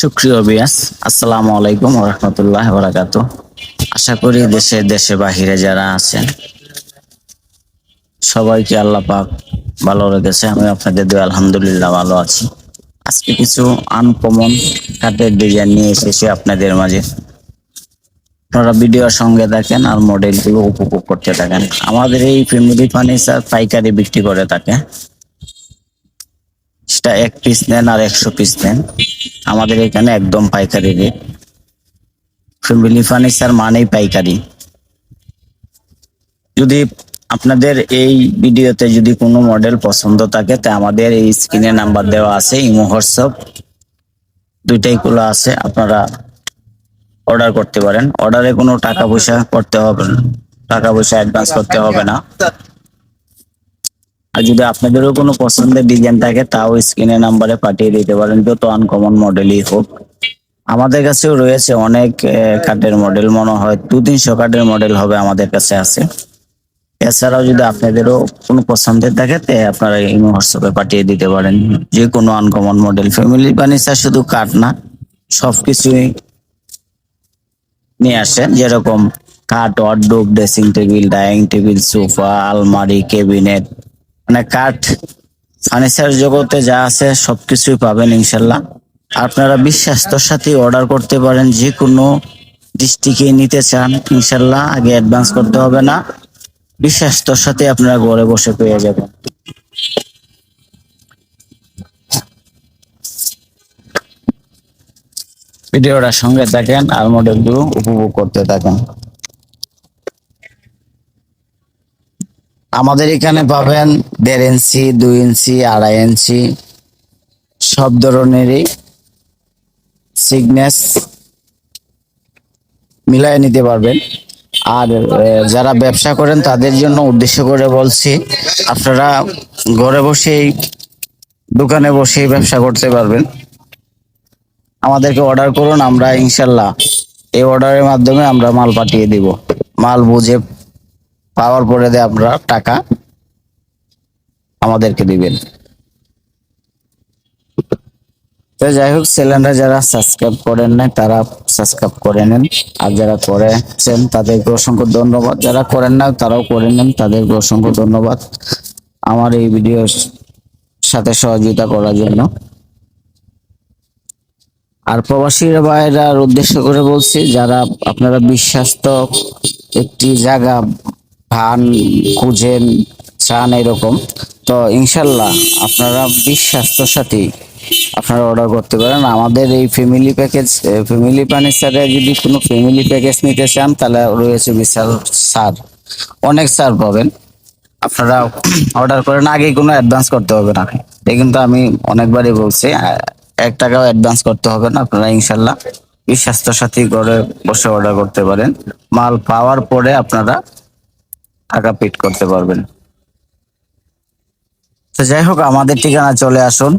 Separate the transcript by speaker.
Speaker 1: সুপ্রিয় বিয়াস, আসসালামু আলাইকুম রহমতুল্লাহ বারাকাতু আশা করি দেশে দেশে বাহিরে যারা আছেন, সবাইকে আল্লাহ পাক ভালো রেখেছে। আমি আপনাদের দু আলহামদুলিল্লাহ ভালো আছি। আজকে কিছু আনকমন কাঠের ডিজাইন নিয়ে এসেছি আপনাদের মাঝে। আপনারা ভিডিওর সঙ্গে দেখেন আর মডেলগুলো উপভোগ করতে থাকেন। আমাদের এই ফ্যামিলি ফার্নিচার পাইকারি বিক্রি করে থাকে। সেটা এক পিস নেন আর একশো পিস নেন। আমাদের এখানে একদম পাইকারি রেট ফ্যামিলি ফার্নিচার মানেই পাইকারি। যদি আপনাদের এই ভিডিওতে যদি কোনো মডেল পছন্দ থাকে, তা আমাদের এই স্ক্রিনে নাম্বার দেওয়া আছে, ইমো, হোয়াটসঅ্যাপ। দুইটাই খোলা আছে, আপনারা অর্ডার করতে পারেন। অর্ডারে কোনো টাকা পয়সা করতে হবে না। টাকা পয়সা অ্যাডভান্স করতে হবে না। আর যদি আপনাদেরও কোনো পছন্দের ডিজাইন থাকে, তাও স্ক্রিনে নাম্বারে পাঠিয়ে দিতে পারেন, যত আনকমন মডেলই হোক। আমাদের কাছেও রয়েছে অনেক কাঠের মডেল মনে হয় দু তিনশো কাঠের মডেল হবে আমাদের কাছে আছে। এছাড়াও যদি আপনাদেরও কোনো পছন্দের থাকে, তে আপনারা ইমো হোয়াটসঅ্যাপে পাঠিয়ে দিতে পারেন। যে কোনো আনকমন মডেল ফ্যামিলি ফার্নিচার শুধু কাঠ না সব কিছুই নিয়ে আসে যেরকম কাঠ wardrobe dressing table dining table sofa আলমারি কেবিনেট মানে কাঠ ফার্নিচার জগতে যা আছে সবকিছুই পাবেন ইনশাল্লাহ। আপনারা বিশ্বাস্তর সাথে অর্ডার করতে পারেন যে কোনো ডিস্ট্রিক্টে নিতে চান, ইনশাল্লাহ আগে অ্যাডভান্স করতে হবে না। বিশ্বাস্তর সাথে আপনারা ঘরে বসে পেয়ে যাবেন। ভিডিওটা সঙ্গে থাকেন আর মডেলগুলো উপভোগ করতে থাকেন। আমাদের এখানে পাবেন দেড় ইঞ্চি, দুই ইঞ্চি, আড়াই ইঞ্চি, সব ধরনেরই সিগনেস মিলাই নিতে পারবেন। আর যারা ব্যবসা করেন তাদের জন্য উদ্দেশ্য করে বলছি, আপনারা ঘরে বসেই, দোকানে বসেই ব্যবসা করতে পারবেন। আমাদেরকে অর্ডার করুন, আমরা ইনশাল্লাহ এই অর্ডারের মাধ্যমে আমরা মাল পাঠিয়ে দিব। মাল বুঝে পাওয়ার পরে দিয়ে আপনারা টাকা আমাদেরকে দিবেন। তো যাই হোক চ্যানেলটা যারা সাবস্ক্রাইব করেন নাই, তারা সাবস্ক্রাইব করে নেন। আর যারা করেছেন, তাদেরকে অসংখ্য ধন্যবাদ। যারা করেন না তারাও করে নেন। তাদেরকে অসংখ্য ধন্যবাদ আমার এই ভিডিওর সাথে সহযোগিতা করার জন্য। আর প্রবাসী ভাইয়েরার উদ্দেশ্য করে বলছি, যারা আপনারা বিশ্বাস্ত একটি জায়গা ভান, খুঁজেন, চান এরকম। তো ইনশাল্লাহ আপনারা বিশ্বাস্তর সাথে আপনারা অর্ডার করতে পারেন। আমাদের এই ফ্যামিলি প্যাকেজ ফ্যামিলি ফার্নিচারে যদি কোনো ফ্যামিলি প্যাকেজ নিতে চান, তাহলে রয়েছে বিশাল সার। অনেক সার পাবেন। আপনারা অর্ডার করেন আগে কোনো অ্যাডভান্স করতে হবে না। এটা কিন্তু আমি অনেকবারই বলছি এক টাকাও অ্যাডভান্স করতে হবে না। আপনারা ইনশাল্লাহ বিশ্বাস্তর সাথে করে বসে অর্ডার করতে পারেন। মাল পাওয়ার পরে আপনারা টাকা পেড করতে পারবেন। তো যাই হোক আমাদের ঠিকানা চলে আসুন।